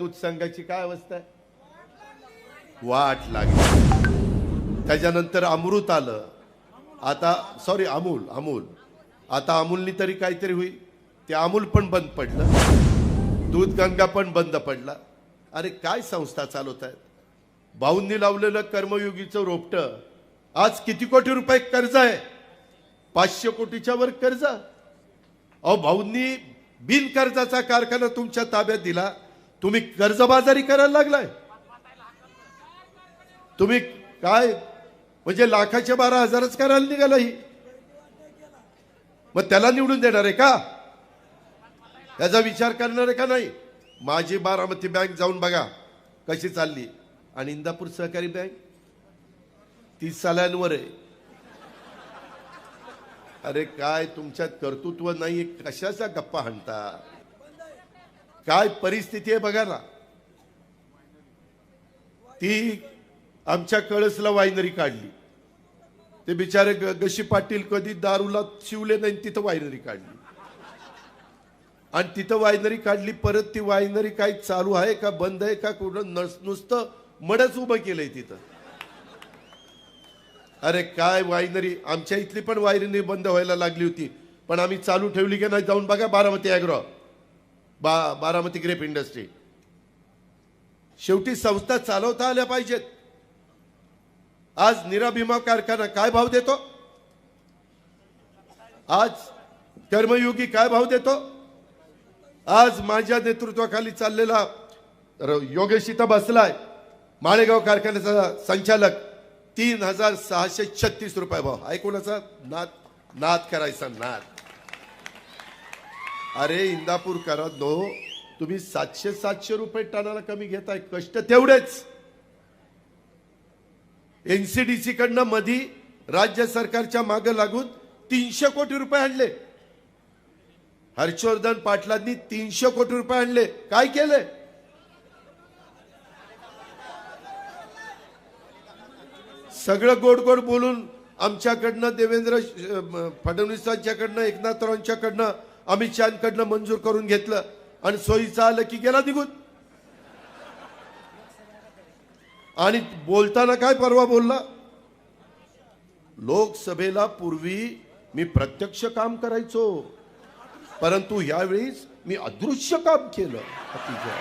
दूध संघाची काय अवस्था आहे? वाट लागली. त्याच्यानंतर अमृत आलं. आता सॉरी अमूल अमूल. आता अमूलनी तरी काहीतरी होईल. ते अमूल पण बंद पडलं. दूध गंगा पण बंद पडला. अरे काय संस्था चालवत आहेत? भाऊंनी लावलेलं कर्मयोगीचं रोपटं. आज किती कोटी रुपये कर्ज आहे? पाचशे कोटीच्या वर कर्ज. अहो भाऊंनी बिन कर्जाचा कारखाना तुमच्या ताब्यात दिला. तुम्ही कर्जबाजारी करायला लागलाय. तुम्ही काय म्हणजे लाखाच्या बारा हजारच करायला निघाला ही. मग त्याला निवडून देणार आहे का? त्याचा विचार करणार आहे का नाही? माझी बारामती बँक जाऊन बघा कशी चालली. आणि इंदापूर सहकारी बँक तीस सालांवर आहे. अरे काय तुमच्यात कर्तृत्व नाही कशाचा गप्पा हाणता? काय परिस्थिती आहे बघा ना. ती आमच्या कळसला वायनरी काढली. ते बिचारे ग- गशी पाटील कधी दारूला शिवले नाही तिथं वायनरी काढली. आणि तिथं वायनरी काढली परत ती वायनरी काय चालू आहे का बंद आहे का कुठं नस- नुसतं मडच उभं केलंय तिथं. अरे काय वायनरी आमच्या इथली पण वायनरी बंद व्हायला लागली होती. पण आम्ही चालू ठेवली की नाही जाऊन बघा बारामती अॅग्रो बा बारामती ग्रेप इंडस्ट्री. शेवटी संस्था चालवता आल्या पाहिजेत. आज निरा भीमा कारखाना काय भाव देतो? आज कर्मयोगी काय भाव देतो? आज माझ्या नेतृत्वाखाली चाललेला र- योगेश इथं बसलाय. माळेगाव कारखान्याचा संचालक तीन हजार सहाशे छत्तीस रुपये भाव. आहे नाद नाद करायचा नाद. अरे इंदापूर तुम्ही सातशे सातशे रुपये टनाला कमी घेताय. कष्ट तेवढेच. एनसीडीसी कडनं मधी राज्य सरकारच्या मागे लागून तीनशे कोटी रुपये आणले. हर्षवर्धन पाटलांनी तीनशे कोटी रुपये आणले. काय केले? सगळं गोड गोड बोलून आमच्याकडनं देवेंद्र फडणवीसांच्याकडनं फडणवीसांच्याकडनं एकनाथरावांच्याकडनं अमित शहाकडनं मंजूर करून घेतलं आणि सोयीचं आलं की गेला निघून. आणि बोलताना काय परवा बोलला? लोकसभेला पूर्वी मी प्रत्यक्ष काम करायचो परंतु यावेळीस मी अदृश्य काम केलं. अतिशय.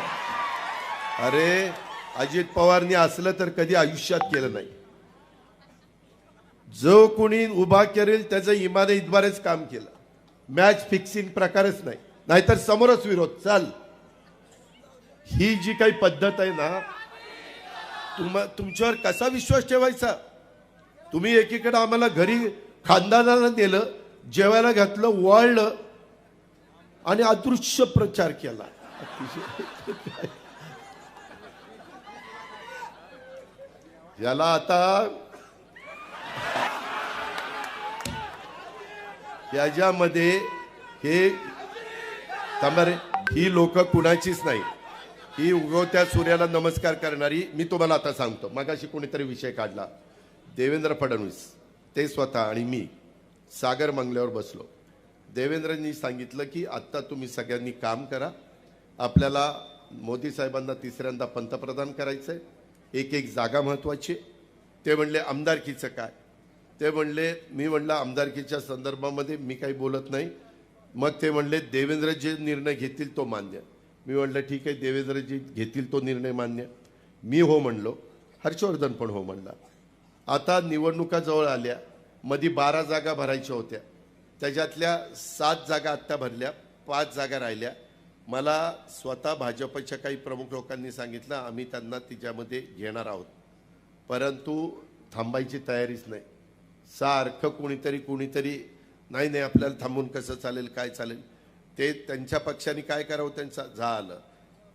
अरे अजित पवारनी असलं तर कधी आयुष्यात केलं नाही. जो कोणी उभा करेल त्याचं इमाने इतबारेच काम केलं. मॅच फिक्सिंग प्रकारच नाही. नाहीतर समोरच विरोध. चाल. ही जी काही पद्धत आहे ना तुम तुमच्यावर कसा विश्वास ठेवायचा? तुम्ही एकीकडे आम्हाला घरी खानदानाला नेलं जेवायला घातलं वाळलं आणि अदृश्य प्रचार केला. अतिशय याला आता याच्यामध्ये हे थांबारे ही लोक कुणाचीच नाही. ही उगवत्या सूर्याला नमस्कार करणारी मी तुम्हाला आता सांगतो. मगाशी कोणीतरी विषय काढला. देवेंद्र फडणवीस ते स्वतः आणि मी सागर मंगल्यावर बसलो. देवेंद्रनी सांगितलं की आत्ता तुम्ही सगळ्यांनी काम करा. आपल्याला मोदी साहेबांना तिसऱ्यांदा पंतप्रधान करायचं आहे एक एक जागा महत्त्वाची ते म्हणले आमदारकीचं काय? ते म्हणले मी म्हणलं आमदारकीच्या संदर्भामध्ये मी काही बोलत नाही. मग ते म्हणले देवेंद्र जे निर्णय घेतील तो मान्य. मी म्हणलं ठीक आहे देवेंद्रजी घेतील तो निर्णय मान्य. मी हो म्हणलो हर्षवर्धन पण हो म्हणला. आता निवडणुका जवळ आल्या मधी बारा जागा भरायच्या होत्या. त्याच्यातल्या सात जागा आत्ता भरल्या पाच जागा राहिल्या. मला स्वतः भाजपच्या काही प्रमुख लोकांनी सांगितलं आम्ही त्यांना तिच्यामध्ये घेणार आहोत. परंतु थांबायची तयारीच नाही. सारखं कोणीतरी कोणीतरी नाही नाही आपल्याला थांबून कसं चालेल काय चालेल? ते त्यांच्या पक्षाने काय करावं त्यांचा झालं.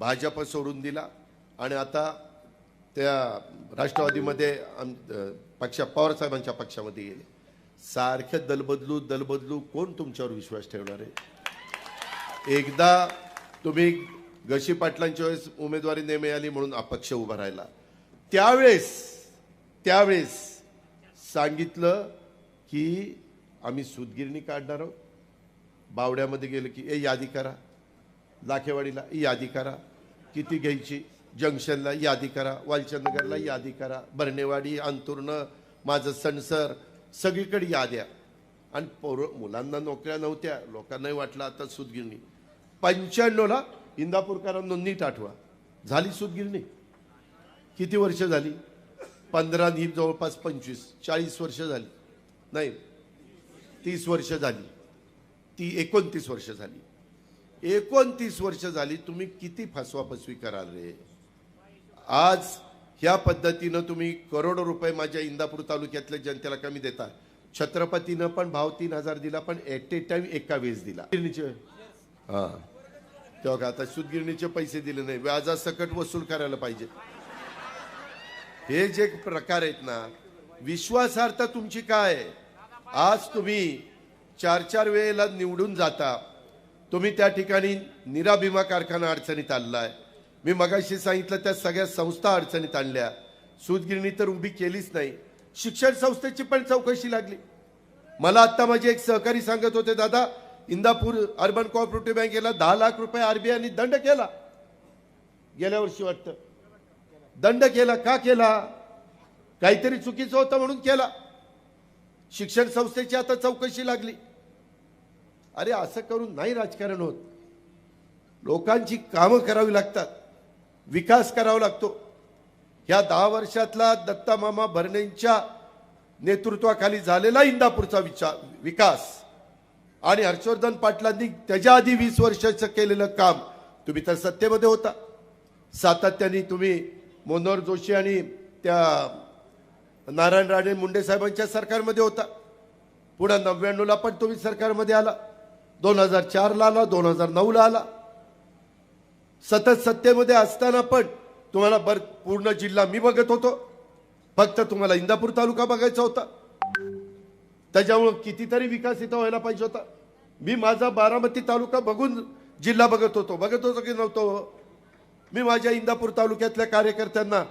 भाजप सोडून दिला आणि आता त्या राष्ट्रवादीमध्ये आम- अ, पक्ष पवारसाहेबांच्या पक्षामध्ये गेले. सारखं दलबदलू दलबदलू कोण तुमच्यावर विश्वास ठेवणार आहे? एकदा तुम्ही गशी पाटलांच्या वेळेस उमेदवारी नाही मिळाली म्हणून अपक्ष उभा राहिला. त्यावेळेस त्यावेळेस सांगितलं की आम्ही सुतगिरणी काढणार आहोत. बावड्यामध्ये गेलं की ए यादी करा. लाखेवाडीला यादी करा. किती घ्यायची? जंक्शनला यादी करा. वालचंदनगरला यादी करा. बरणेवाडी अंतुर्ण माझं सणसर सगळीकडे याद्या. आणि पोर मुलांना नोकऱ्या नव्हत्या. लोकांनाही वाटलं आता सुदगिरणी पंच्याण्णवला इंदापूरकरांना नीट आठवा. झाली सुदगिरणी किती वर्ष झाली? पंधरा ही जवळपास पंचवीस चाळीस वर्ष झाली. नाही तीस वर्ष झाली. ती एकोणतीस वर्ष झाली. एकोणतीस वर्ष झाली तुम्ही किती फसवाफसवी कराल रे? आज ह्या पद्धतीनं तुम्ही करोडो रुपये माझ्या इंदापूर तालुक्यातल्या जनतेला कमी देता. छत्रपतीनं पण भाव तीन हजार दिला पण एट ए टाइम एका वेळेस दिला. गिरणीचे हा. तेव्हा का आता सुदगिरणीचे पैसे दिले नाही. व्याजासकट वसूल करायला पाहिजे. हे जे प्रकार आहेत ना विश्वासार्हता तुमची काय? आज तुम्ही चार चार वेळेला निवडून जाता. तुम्ही त्या ठिकाणी निरा भीमा कारखाना अडचणीत आणलाय. मी मगाशी सांगितलं त्या सगळ्या संस्था अडचणीत आणल्या. सूतगिरणी तर उभी केलीच नाही. शिक्षण संस्थेची पण चौकशी लागली. मला आता माझे एक सहकारी सांगत होते दादा इंदापूर अर्बन कोऑपरेटिव्ह बँकेला दहा लाख रुपये आरबीआयने दंड केला. गेल्या वर्षी वाटतं. दंड केला का केला? काहीतरी चुकीचं होतं म्हणून केला. शिक्षण संस्थेची आता चौकशी लागली. अरे असं करून नाही राजकारण होत. लोकांची कामं करावी लागतात. विकास करावा लागतो. ह्या दहा वर्षातला दत्तामामा भरणेंच्या नेतृत्वाखाली झालेला इंदापूरचा विचार विकास. आणि हर्षवर्धन पाटलांनी त्याच्या आधी वीस वर्षाचं केलेलं काम. तुम्ही तर सत्तेमध्ये होता. सातत्याने तुम्ही मनोहर जोशी आणि त्या नारायण राणे मुंडे साहेबांच्या सरकारमध्ये होता. पुढं नव्याण्णवला पण तुम्ही सरकारमध्ये आला. दोन हजार चारला आला दोन हजार नऊला आला. सतत सत्तेमध्ये असताना पण तुम्हाला बर पूर्ण जिल्हा मी बघत होतो. फक्त तुम्हाला इंदापूर तालुका बघायचा होता. त्याच्यामुळं कितीतरी विकास इथं व्हायला पाहिजे होता. मी माझा बारामती तालुका बघून जिल्हा बघत होतो. बघत होतो की नव्हतो. मी माझ्या इंदापूर तालुक्यातल्या कार्यकर्त्यांना